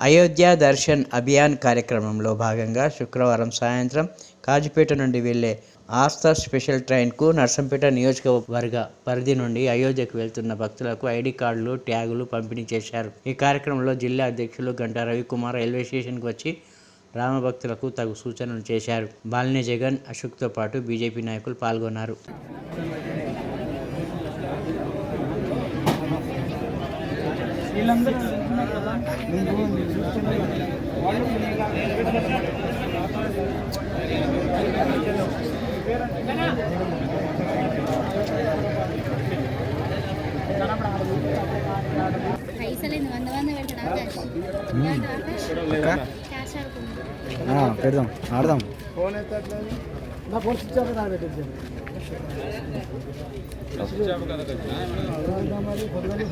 అయోధ్య దర్శన్ అభియాన్ కార్యక్రమంలో భాగంగా శుక్రవారం సాయంత్రం కాజుపేట నుండి వెళ్ళే ఆస్థా స్పెషల్ ట్రైన్కు నర్సంపేట నియోజకవర్గ పరిధి నుండి అయోధ్యకు వెళ్తున్న భక్తులకు ఐడి కార్డులు ట్యాగులు పంపిణీ చేశారు. ఈ కార్యక్రమంలో జిల్లా అధ్యక్షులు గంటా రవికుమార్ రైల్వే స్టేషన్కు వచ్చి రామభక్తులకు తగు సూచనలు చేశారు. బాలినే జగన్ అశోక్తో పాటు బీజేపీ నాయకులు పాల్గొన్నారు. ఆడుకుందాం పెడదాం ఆడదాం ఫోన్ అయితే నా ఫోన్ స్విచ్ ఆఫ్ నాకు పెట్టించాను మరి పొద్దున్న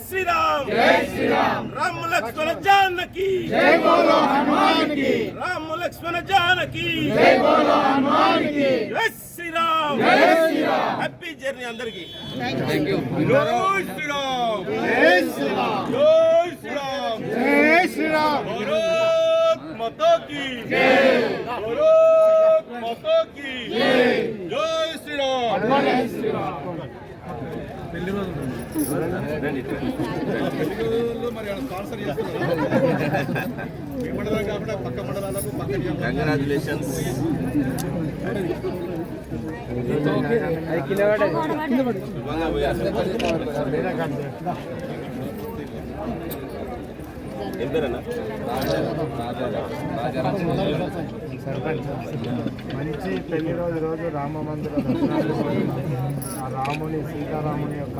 శ్రీరామ్ రామ లక్ష్మణ జానకి జై బోలో రామ లక్ష్మణ జానకి జై బోలో జై శ్రీరామ్. జై శ్రీరామ్. హ్యాపీ జర్నీ అందరికి. థాంక్యూ జై శ్రీరామ్. జై శ్రీరామ్. జై శ్రీరామ్. జై శ్రీరామ్. భారత్ మాతా की జై. భారత్ మాతా की జై. జై. శ్రీరామ్. కంగ్రాచులేషన్స్ ఎందరన్నా మంచి పెళ్ళి రోజు రోజు రామ మందిర ఆ రాముని సీతారాముని యొక్క.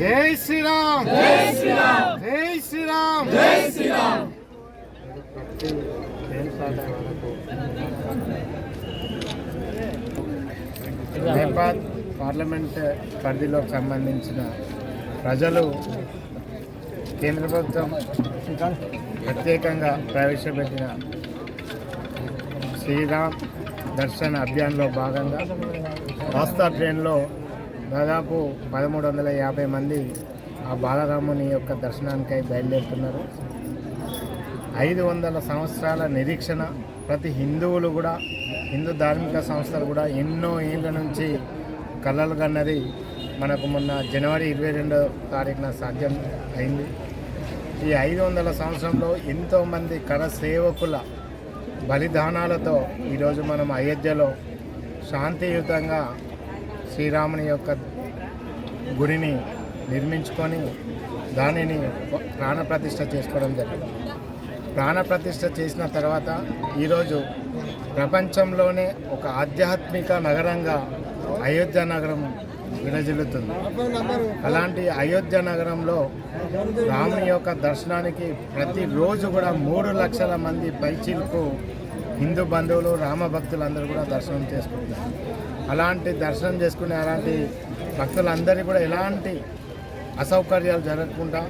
జై శ్రీరామ్! జై శ్రీరామ్! జై శ్రీరామ్! జై శ్రీరామ్! నేపాల్ పార్లమెంట్ పరిధిలోకి సంబంధించిన ప్రజలు కేంద్ర ప్రభుత్వం ప్రత్యేకంగా ప్రవేశపెట్టిన శ్రీరామ్ దర్శన్ అభియాన్లో భాగంగా రాస్తా ట్రైన్లో దాదాపు పదమూడు వందల యాభై మంది ఆ బాలరాముని యొక్క దర్శనానికై బయలుదేరుతున్నారు. ఐదు వందల సంవత్సరాల నిరీక్షణ. ప్రతి హిందువులు కూడా హిందూ ధార్మిక సంస్థలు కూడా ఎన్నో ఏళ్ళ నుంచి కలలు కన్నది. మనకు మొన్న జనవరి ఇరవై రెండో తారీఖున సాధ్యం అయింది. ఈ ఐదు వందల సంవత్సరంలో ఎంతోమంది కర సేవకుల బలిదానాలతో ఈరోజు మనం అయోధ్యలో శాంతియుతంగా శ్రీరాముని యొక్క గుడిని నిర్మించుకొని దానిని ప్రాణప్రతిష్ఠ చేసుకోవడం జరిగింది. ప్రాణప్రతిష్ఠ చేసిన తర్వాత ఈరోజు ప్రపంచంలోనే ఒక ఆధ్యాత్మిక నగరంగా అయోధ్య నగరం విరజిల్లుతుంది అలాంటి అయోధ్య నగరంలో రాముని యొక్క దర్శనానికి ప్రతిరోజు కూడా మూడు లక్షల మంది పైచీలకు హిందూ బంధువులు రామ భక్తులందరూ కూడా దర్శనం చేసుకుంటారు. అలాంటి దర్శనం చేసుకునే అలాంటి భక్తులందరికీ కూడా ఎలాంటి అసౌకర్యాలు జరగకుండా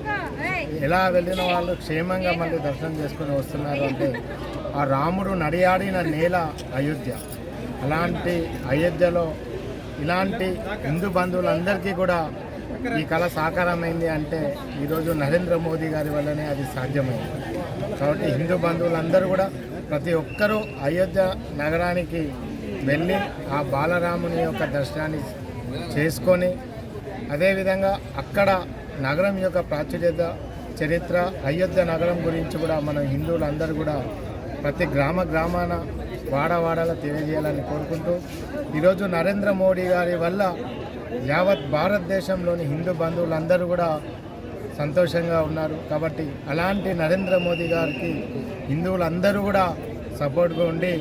ఎలా వెళ్ళిన వాళ్ళు క్షేమంగా మళ్ళీ దర్శనం చేసుకుని వస్తున్నారు అంటే ఆ రాముడు నడియాడిన నేల అయోధ్య. అలాంటి అయోధ్యలో ఇలాంటి హిందూ బంధువులందరికీ కూడా ఈ కళ సాకారమైంది అంటే ఈరోజు నరేంద్ర మోదీ గారి వల్లనే అది సాధ్యమైంది. కాబట్టి హిందూ బంధువులందరూ కూడా ప్రతి ఒక్కరూ అయోధ్య నగరానికి వెళ్ళి ఆ బాలరాముని యొక్క దర్శనాన్ని చేసుకొని అదేవిధంగా అక్కడ నగరం యొక్క ప్రాచుర్యత చరిత్ర అయోధ్య నగరం గురించి కూడా మన హిందువులందరూ కూడా ప్రతి గ్రామ గ్రామాన వాడవాడలో తెలియజేయాలని కోరుకుంటూ ఈరోజు నరేంద్ర మోడీ గారి వల్ల యావత్ భారతదేశంలోని హిందూ బంధువులందరూ కూడా సంతోషంగా ఉన్నారు. కాబట్టి అలాంటి నరేంద్ర మోదీ గారికి హిందువులందరూ కూడా సపోర్ట్గా ఉండి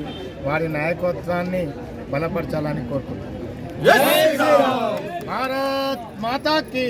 వారి నాయకత్వాన్ని బలపరచాలని కోరుకుంటున్నాను భారత్ మాతాకి